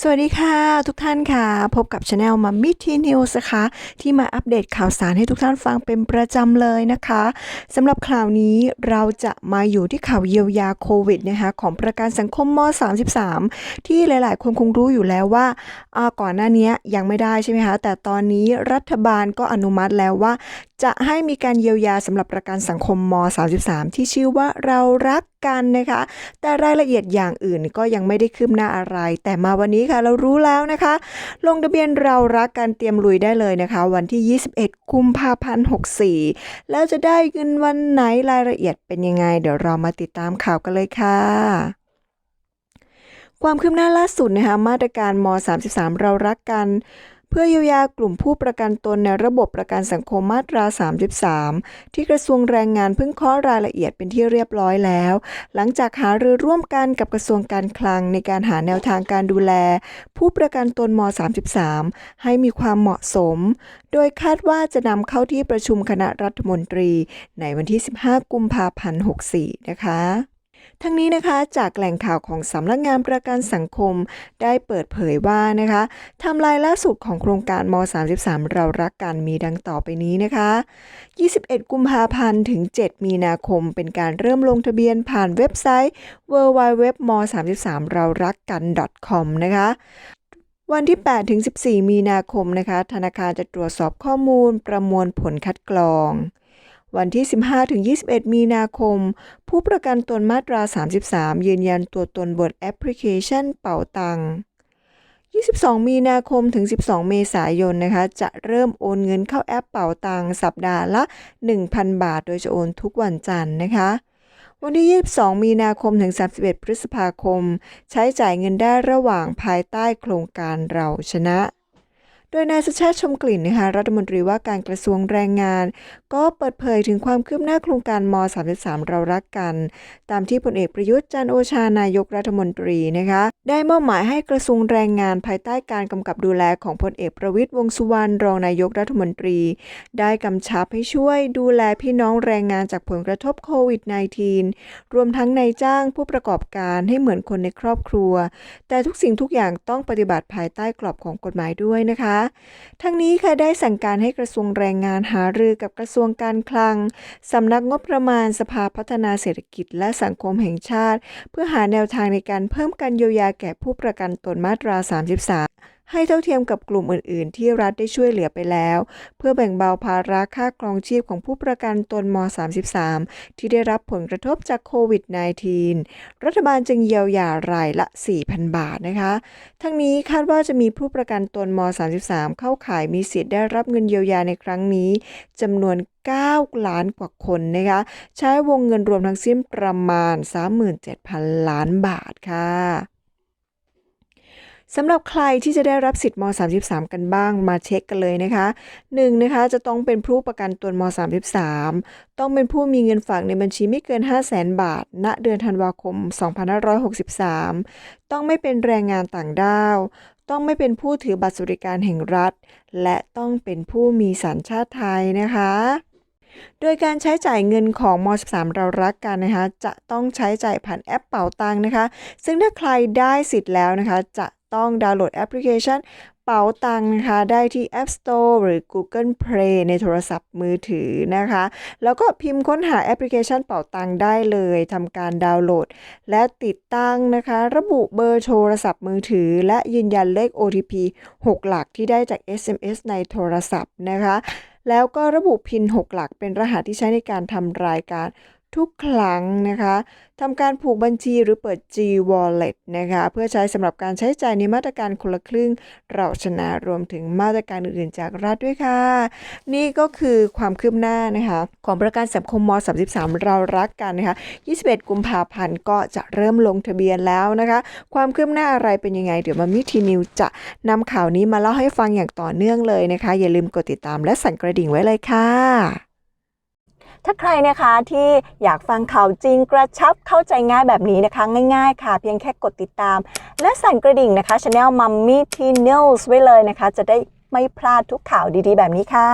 สวัสดีค่ะทุกท่านค่ะ พบกับช anel มัมมี่ทีนิวส์นะคะ ที่มาอัปเดตข่าวสารให้ทุกท่านฟังเป็นประจำเลยนะคะสำหรับข่าวนี้เราจะมาอยู่ที่ข่าวเยียวยาโควิดนะคะของประกันสังคมม 33 ที่หลาย ๆ คนคงรู้อยู่แล้วว่าอ่าก่อนหน้านี้ยังไม่ได้ใช่ไหมคะแต่ตอนนี้รัฐบาลก็อนุมัติแล้วว่า จะให้มีการเยียวยาสำหรับประกันสังคมม 33 ที่ชื่อว่าเรารัก กันนะคะ แต่รายละเอียดอย่างอื่นก็ยังไม่ได้คืบหน้าอะไร แต่มาวันนี้ค่ะเรารู้แล้วนะคะ ลงทะเบียนเรารักกันเตรียมลุยได้เลยนะคะ วันที่ 21 กุมภาพันธ์64 แล้วจะได้เงินวันไหนรายละเอียดเป็นยังไง เดี๋ยวเรามาติดตามข่าวกันเลยค่ะความคืบหน้าล่าสุดนะคะมาตรการม 33 เรารักกัน เพื่อเยียวยากลุ่มผู้ประกันตนในระบบประกันสังคมมาตรา 33 ที่กระทรวงแรงงานเพิ่งเคาะรายละเอียดเป็นที่เรียบร้อยแล้ว หลังจากหารือร่วมกันกับกระทรวงการคลังในการหาแนวทางการดูแล ผู้ประกันตนม 33 ให้มีความเหมาะสม โดยคาดว่าจะนำเข้าที่ประชุมคณะรัฐมนตรี ในวันที่ 15 กุมภาพันธ์ 64 นะคะ ทั้งนี้นะคะจากแหล่งข่าวของสำนักงานประกันสังคมได้เปิดเผยว่านะคะทำลายล่าสุดของโครงการม 33 เรารักกันมีดังต่อไปนี้นะคะ 21 กุมภาพันธ์ถึง 7 มีนาคม เป็นการเริ่มลงทะเบียนผ่านเว็บไซต์ www m 33เรารักกัน .com นะคะวันที่ 8 ถึง 14 มีนาคมนะคะ ธนาคารจะตรวจสอบข้อมูลประมวลผลคัดกรอง วันที่ 15ถึง21 มีนาคม ผู้ประกันตนมาตรา 33 ยืนยันตัวตนบนแอปพลิเคชันเป่าตัง22 มีนาคมถึง 12 เมษายนนะคะ จะเริ่มโอนเงินเข้าแอปเป่าตังสัปดาห์ละ 1,000 บาท โดยจะโอนทุกวันจันทร์นะคะ วันที่ 22 มีนาคมถึง 31 พฤษภาคม ใช้จ่ายเงินได้ระหว่างภายใต้โครงการเราชนะ โดยนายสุชาติชมกลิ่นนะคะรัฐมนตรีว่าการกระทรวงแรงงาน ก็เปิดเผยถึงความคืบหน้าโครงการม 33 เรารักกัน ตามที่พลเอกประยุทธ์จันโอชานายกรัฐมนตรีนะคะได้มอบหมายให้กระทรวงแรงงานภายใต้การกำกับดูแลของพลเอกประวิตยวงษ์สุวรรณรองนายกรัฐมนตรี ได้กำชับให้ช่วยดูแลพี่น้องแรงงานจากผลกระทบโควิด -19 รวมทั้งนายจ้างผู้ประกอบการให้เหมือนคนในครอบครัว แต่ทุกสิ่งทุกอย่างต้องปฏิบัติภายใต้กรอบของกฎหมายด้วยนะคะทั้งนี้ค่ะได้สั่งการให้กระทรวงแรงงานหารือกับกระทรวงการคลัง สำนักงบประมาณสภาพัฒนาเศรษฐกิจและสังคมแห่งชาติ เพื่อหาแนวทางในการเพิ่มการเยียวยาแก่ผู้ประกันตนมาตรา 33 ให้เท่าเทียมกับกลุ่มอื่น ๆ ที่รัฐได้ช่วยเหลือไปแล้ว เพื่อแบ่งเบาภาระค่าครองชีพของผู้ประกันตนม 33 ที่ได้รับผลกระทบจากโควิด -19 รัฐบาลจึงเยียวยารายละ 4,000 บาทนะคะ ทั้งนี้คาดว่าจะมีผู้ประกันตนม 33 เข้าข่ายมีสิทธิ์ได้รับเงินเยียวยาในครั้งนี้จำนวน 9 ล้านกว่าคนนะคะ ใช้วงเงินรวมทั้งสิ้นประมาณ 37,000 ล้านบาทค่ะ สำหรับใครที่จะได้รับสิทธิ์ม 33 กันบ้างมาเช็คกันเลยนะคะ1นะคะจะต้องเป็นผู้ประกันตนม 33 ต้องเป็นผู้มีเงินฝากในบัญชีไม่เกิน 5 0 0แสนบาท ณ เดือนธันวาคม 2563 ต้องไม่เป็นแรงงานต่างด้าว ต้องไม่เป็นผู้ถือบัตรสวัสดิการแห่งรัฐ และต้องเป็นผู้มีสัญชาติไทยนะคะโดยการใช้จ่ายเงินของม 13 เรารักกันนะคะ จะต้องใช้จ่ายผ่านแอปเป๋าตังค์นะคะ ซึ่งถ้าใครได้สิทธิ์แล้วนะคะ จะ ต้องดาวน์โหลดแอปพลิเคชันเป๋าตังค์นะคะได้ที่ App Store หรือ Google Play ในโทรศัพท์มือถือนะคะ แล้วก็พิมพ์ค้นหาแอปพลิเคชันเป๋าตังได้เลยทำการดาวน์โหลด และติดตั้งนะคะ ระบุเบอร์โทรศัพท์มือถือ และยืนยันเลข OTP 6 หลักที่ได้จาก SMS ในโทรศัพท์นะคะ แล้วก็ระบุพิน 6 หลักเป็นรหัสที่ใช้ในการทำรายการ ทุกครั้งนะคะทำการผูกบัญชีหรือเปิด G Wallet นะคะเพื่อใช้สำหรับการใช้จ่ายในมาตรการคนละครึ่ง เราชนะรวมถึงมาตรการอื่นๆจากรัฐด้วยค่ะ นี่ก็คือความคืบหน้านะคะของประกันสังคมม 33 เรารักกันนะคะ 21 กุมภาพันธ์ก็จะเริ่มลงทะเบียนแล้วนะคะ ความคืบหน้าอะไรเป็นยังไง เดี๋ยวมามิทีนิวจะนำข่าวนี้มาเล่าให้ฟังอย่างต่อเนื่องเลยนะคะ อย่าลืมกดติดตามและสั่นกระดิ่งไว้เลยค่ะ ถ้าใครนะคะที่อยากฟังข่าวจริงกระชับเข้าใจง่ายแบบนี้นะคะ ง่ายๆ ค่ะ เพียงแค่กดติดตาม และสั่นกระดิ่งนะคะช anel Mummy T News ไว้เลยนะคะ จะได้ไม่พลาดทุกข่าวดีๆ แบบนี้ค่ะ